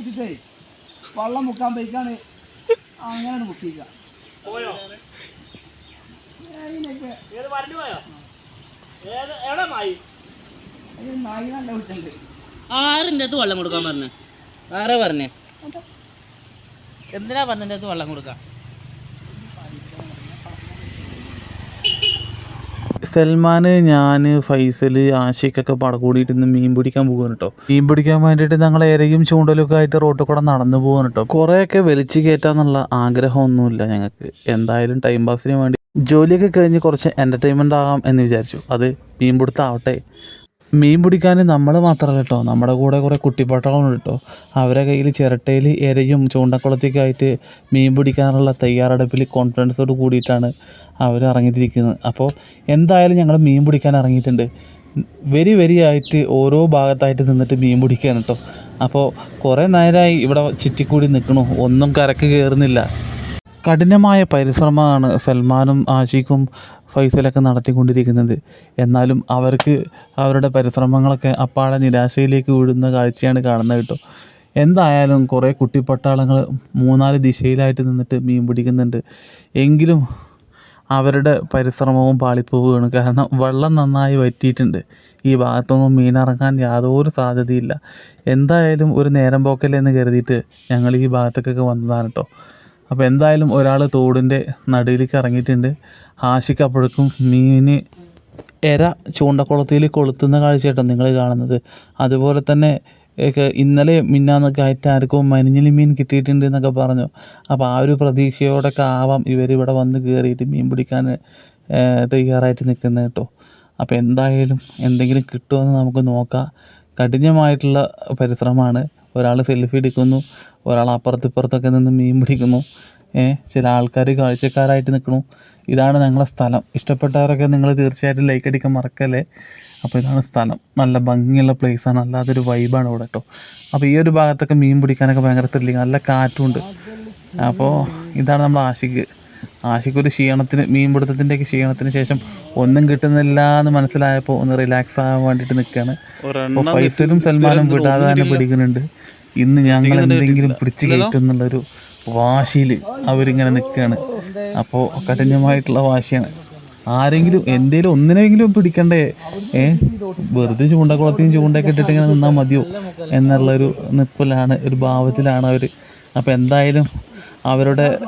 കുടിച്ചിട്ടേ വള്ളം മുക്കാൻ പോയിക്കാണ്. അങ്ങനെയാണ് മുക്കിക്ക പോയോ? ഏത് വരണ്ടു പോയോ? ഏത് എവിടെ മായി അതിന് നായി നല്ല കുറ്റുണ്ട് ആറിന്റെ അടുത്ത് വെള്ളം കൊടുക്കാൻ പറഞ്ഞേ. ആരാ പറഞ്ഞേ? എന്തിനാ പറഞ്ഞതിന്റെ അടുത്ത് വെള്ളം കൊടുക്കാൻ സൽമാന് ഞാൻ ഫൈസൽ ആഷിഖൊക്കെ പട കൂടിയിട്ട് ഇന്ന് മീൻ പിടിക്കാൻ പോകുന്നു കേട്ടോ മീൻ പിടിക്കാൻ വേണ്ടിയിട്ട് ഞങ്ങൾ ഇരയും ചൂണ്ടലൊക്കെ ആയിട്ട് റോട്ടിൽ കൂടെ നടന്നു പോകുന്നു കേട്ടോ കുറേയൊക്കെ വലിച്ചു കയറ്റാന്നുള്ള ആഗ്രഹമൊന്നുമില്ല ഞങ്ങൾക്ക് എന്തായാലും ടൈം പാസിന് വേണ്ടി. ജോലിയൊക്കെ കഴിഞ്ഞ് കുറച്ച് എന്റർടൈൻമെന്റ് ആകാം എന്ന് വിചാരിച്ചു. അത് മീൻ പിടുത്താവട്ടെ മീൻ പിടിക്കാൻ നമ്മൾ മാത്രമല്ല കേട്ടോ നമ്മുടെ കൂടെ കുറേ കുട്ടിപ്പാട്ടകളുണ്ട് കേട്ടോ അവരെ കയ്യിൽ ചിരട്ടയിൽ ഇരയും ചൂണ്ടക്കുളത്തൊക്കെ ആയിട്ട് മീൻ പിടിക്കാനുള്ള തയ്യാറെടുപ്പിൽ കോൺഫിഡൻസോട് കൂടിയിട്ടാണ് അവർ ഇറങ്ങിത്തിരിക്കുന്നത്. അപ്പോൾ എന്തായാലും ഞങ്ങൾ മീൻ പിടിക്കാൻ ഇറങ്ങിയിട്ടുണ്ട്. വെരി വെരി ആയിട്ട് ഓരോ ഭാഗത്തായിട്ട് നിന്നിട്ട് മീൻ പിടിക്കുകയാണ് കേട്ടോ അപ്പോൾ കുറേ നേരമായി ഇവിടെ ചുറ്റിക്കൂടി നിൽക്കണു ഒന്നും കരക്ക് കയറുന്നില്ല കഠിനമായ പരിശ്രമമാണ് സൽമാനും ആഷിഖും ഫൈസലൊക്കെ നടത്തിക്കൊണ്ടിരിക്കുന്നത്. എന്നാലും അവർക്ക് അവരുടെ പരിശ്രമങ്ങളൊക്കെ അപ്പാടെ നിരാശയിലേക്ക് വീഴുന്ന കാഴ്ചയാണ് കാണുന്നത് കേട്ടോ. എന്തായാലും കുറേ കുട്ടിപ്പട്ടാളങ്ങൾ മൂന്നാൽ ദിശയിലായിട്ട് നിന്നിട്ട് മീൻ പിടിക്കുന്നുണ്ട്. എങ്കിലും അവരുടെ പരിശ്രമവും പാളിപ്പോവുകയാണ്. കാരണം വെള്ളം നന്നായി വറ്റിയിട്ടുണ്ട്. ഈ ഭാഗത്തൊന്നും മീനിറങ്ങാൻ യാതൊരു സാധ്യതയില്ല. എന്തായാലും ഒരു നേരം പോക്കല്ലേ എന്ന് കരുതിയിട്ട് ഞങ്ങൾ ഈ ഭാഗത്തേക്കൊക്കെ വന്നതാണ് കേട്ടോ. അപ്പോൾ എന്തായാലും ഒരാൾ തോടിന്റെ നടുവിലേക്ക് ഇറങ്ങിയിട്ടുണ്ട്. ആശിക്ക് അപ്പോഴേക്കും മീന് എര ചൂണ്ടക്കുളത്തിൽ കൊളുത്തുന്ന കാഴ്ചയായിട്ടോ നിങ്ങൾ കാണുന്നത്. അതുപോലെ തന്നെ ഇന്നലെ മിന്നാന്നൊക്കെ ആയിട്ട് ആർക്കും മനിഞ്ഞിൽ മീൻ കിട്ടിയിട്ടുണ്ട് എന്നൊക്കെ പറഞ്ഞു. അപ്പോൾ ആ ഒരു പ്രതീക്ഷയോടൊക്കെ ആവാം ഇവരിവിടെ വന്ന് കയറിയിട്ട് മീൻ പിടിക്കാൻ തയ്യാറായിട്ട് നിൽക്കുന്നത് കേട്ടോ. അപ്പോൾ എന്തായാലും എന്തെങ്കിലും കിട്ടുമെന്ന് നമുക്ക് നോക്കാം. കഠിനമായിട്ടുള്ള പരിശ്രമമാണ്. ഒരാൾ സെൽഫി എടുക്കുന്നു ഒരാൾ അപ്പുറത്തിപ്പുറത്തൊക്കെ നിന്ന് മീൻ പിടിക്കുന്നു. ചില ആൾക്കാർ കാഴ്ചക്കാരായിട്ട് നിൽക്കുന്നു. ഇതാണ് ഞങ്ങളുടെ സ്ഥലം. ഇഷ്ടപ്പെട്ടവരൊക്കെ നിങ്ങൾ തീർച്ചയായിട്ടും ലൈക്ക് അടിക്കാൻ മറക്കല്ലേ? അപ്പോൾ ഇതാണ് സ്ഥലം. നല്ല ഭംഗിയുള്ള പ്ലേസാണ് അല്ലാതൊരു വൈബാണ് ഇവിടെ കേട്ടോ. അപ്പോൾ ഈ ഒരു ഭാഗത്തൊക്കെ മീൻ പിടിക്കാനൊക്കെ ഭയങ്കര ത്രില്ലിങ് നല്ല കാറ്റുണ്ട്. അപ്പോൾ ഇതാണ് നമ്മൾ ആഷിക്ക് ആഷിക്ക് ഒരു ക്ഷീണത്തിന് മീൻ പിടുത്തത്തിന്റെയൊക്കെ ക്ഷീണത്തിന് ശേഷം ഒന്നും കിട്ടുന്നില്ല എന്ന് മനസ്സിലായപ്പോൾ ഒന്ന് റിലാക്സ് ആകാൻ വേണ്ടിയിട്ട് നിൽക്കുകയാണ് അപ്പോൾ ഫൈസലും സൽമാനും വിടാതെ തന്നെ പിടിക്കുന്നുണ്ട്. ഇന്ന് ഞങ്ങൾ എന്തെങ്കിലും പിടിച്ച് കയറ്റുന്നുള്ളൊരു വാശിയിൽ അവരിങ്ങനെ നിൽക്കുകയാണ് അപ്പോൾ കഠിനമായിട്ടുള്ള വാശിയാണ്. ആരെങ്കിലും എന്തേലും ഒന്നിനെങ്കിലും പിടിക്കണ്ടേ? ഏ? വെറുതെ ചൂണ്ടക്കുളത്തെയും ചൂണ്ടയൊക്കെ ഇട്ടിട്ട് ഇങ്ങനെ നിന്നാൽ മതിയോ? എന്നുള്ളൊരു നിപ്പിലാണ് ഒരു ഭാവത്തിലാണ് അവർ അപ്പോൾ എന്തായാലും അവരുടെ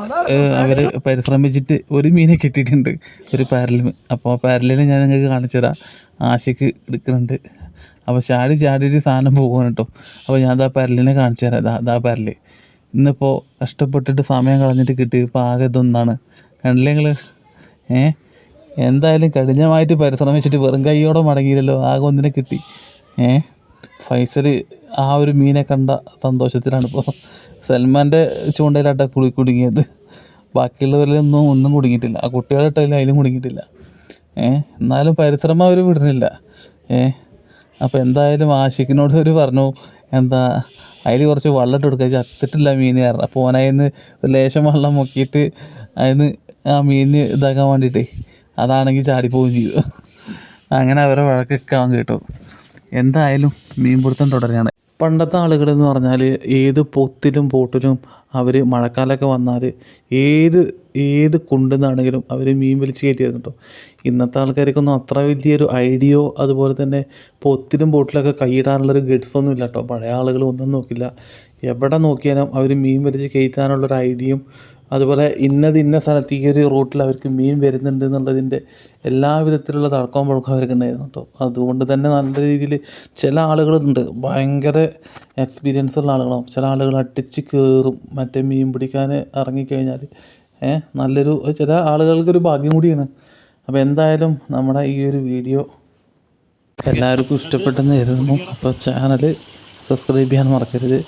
അവർ പരിശ്രമിച്ചിട്ട് ഒരു മീനെ കിട്ടിയിട്ടുണ്ട് ഒരു പാരലിന്. അപ്പോൾ ആ പാരലിന് ഞാൻ നിങ്ങൾക്ക് കാണിച്ചു തരാം ആശയ്ക്ക് എടുക്കുന്നുണ്ട്. അപ്പോൾ ചാടി ചാടിയിട്ട് സാധനം പോകുകയാണ് കേട്ടോ. അപ്പോൾ ഞാൻ ദാ പരലിനെ കാണിച്ചു തരാം. ദാ ദാ പരൽ. ഇന്നിപ്പോൾ കഷ്ടപ്പെട്ടിട്ട് സമയം കളഞ്ഞിട്ട് കിട്ടി ഇപ്പോൾ ആകെ ഇതൊന്നാണ്. കണ്ടില്ലേ നിങ്ങൾ ഏ? എന്തായാലും കഠിനമായിട്ട് പരിശ്രമിച്ചിട്ട് വെറും കൈയോടെ മടങ്ങിയില്ലല്ലോ. ആകെ ഒന്നിനെ കിട്ടി. ഏ? ഫൈസൽ ആ ഒരു മീനെ കണ്ട സന്തോഷത്തിലാണ് ഇപ്പോൾ സൽമാന്റെ ചൂണ്ടയിലാട്ട കുളി കുടുങ്ങിയത്. ബാക്കിയുള്ളവരിലൊന്നും ഒന്നും കുടുങ്ങിയിട്ടില്ല. ആ കുട്ടികളുടെ ഇട്ടതിൽ അതിലും കുടുങ്ങിയിട്ടില്ല. ഏ എന്നാലും പരിശ്രമം അവർ വിടുന്നില്ല. ഏ അപ്പോൾ എന്തായാലും ആഷിഖിനോട് അവർ പറഞ്ഞു എന്താ അതിൽ കുറച്ച് വെള്ളം ഇട്ട് കൊടുക്കുക ചത്തിട്ടില്ല മീൻ കാരണം അപ്പോൾ ഓനതിന്ന് ലേശം വെള്ളം മുക്കിയിട്ട് അതിന് ആ മീൻ ഇതാക്കാൻ വേണ്ടിയിട്ട് അതാണെങ്കിൽ ചാടിപ്പോവുകയും ചെയ്തു അങ്ങനെ അവരെ വഴക്കൊക്കെ അവൻ കേട്ടു. എന്തായാലും മീൻപിടുത്തം തുടരുകയാണ്. പണ്ടത്തെ ആളുകൾ എന്ന് പറഞ്ഞാൽ ഏത് പൊത്തിലും പോട്ടിലും അവർ മഴക്കാലമൊക്കെ വന്നാൽ ഏത് ഏത് കുണ്ടെന്നാണെങ്കിലും അവർ മീൻ വലിച്ച് കയറ്റിയായിരുന്നു ഇന്നത്തെ ആൾക്കാർക്കൊന്നും അത്ര വലിയൊരു ഐഡിയോ അതുപോലെ തന്നെ പൊത്തിലും പോട്ടിലൊക്കെ കൈയിടാനുള്ളൊരു ഗഡ്സൊന്നും ഇല്ല പഴയ ആളുകൾ ഒന്നും നോക്കില്ല. എവിടെ നോക്കിയാലും അവർ മീൻ വലിച്ച് കയറ്റാനുള്ളൊരു ഐഡിയയും അതുപോലെ ഇന്നത് ഇന്ന സ്ഥലത്ത് ഈ ഒരു റൂട്ടിൽ അവർക്ക് മീൻ വരുന്നുണ്ട് എന്നുള്ളതിന്റെ എല്ലാ വിധത്തിലുള്ള തർക്കവും അവർക്ക് ഉണ്ടായിരുന്നു കേട്ടോ അതുകൊണ്ട് തന്നെ നല്ല രീതിയിൽ ചില ആളുകളുണ്ട്. ഭയങ്കര എക്സ്പീരിയൻസ് ഉള്ള ആളുകളാവും. ചില ആളുകൾ അടിച്ച് കയറും. മറ്റേ മീൻ പിടിക്കാൻ ഇറങ്ങിക്കഴിഞ്ഞാൽ ഏഹ് നല്ലൊരു ചില ആളുകൾക്കൊരു ഭാഗ്യം കൂടിയാണ്. അപ്പോൾ എന്തായാലും നമ്മുടെ ഈ ഒരു വീഡിയോ എല്ലാവർക്കും ഇഷ്ടപ്പെട്ടെന്ന് കരുതുന്നു. അപ്പോൾ ചാനൽ സബ്സ്ക്രൈബ് ചെയ്യാൻ മറക്കരുത്.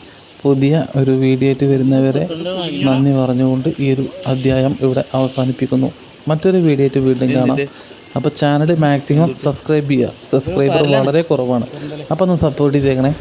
പുതിയ ഒരു വീഡിയോ ആയിട്ട് വരുന്നവരെ നന്ദി പറഞ്ഞുകൊണ്ട് ഈ ഒരു അധ്യായം ഇവിടെ അവസാനിപ്പിക്കുന്നു. മറ്റൊരു വീഡിയോ ആയിട്ട് വീണ്ടും കാണാം. അപ്പോൾ ചാനൽ മാക്സിമം സബ്സ്ക്രൈബ് ചെയ്യുക. സബ്സ്ക്രൈബർ വളരെ കുറവാണ്. അപ്പോൾ ഒന്ന് സപ്പോർട്ട് ചെയ്തേക്കണേ.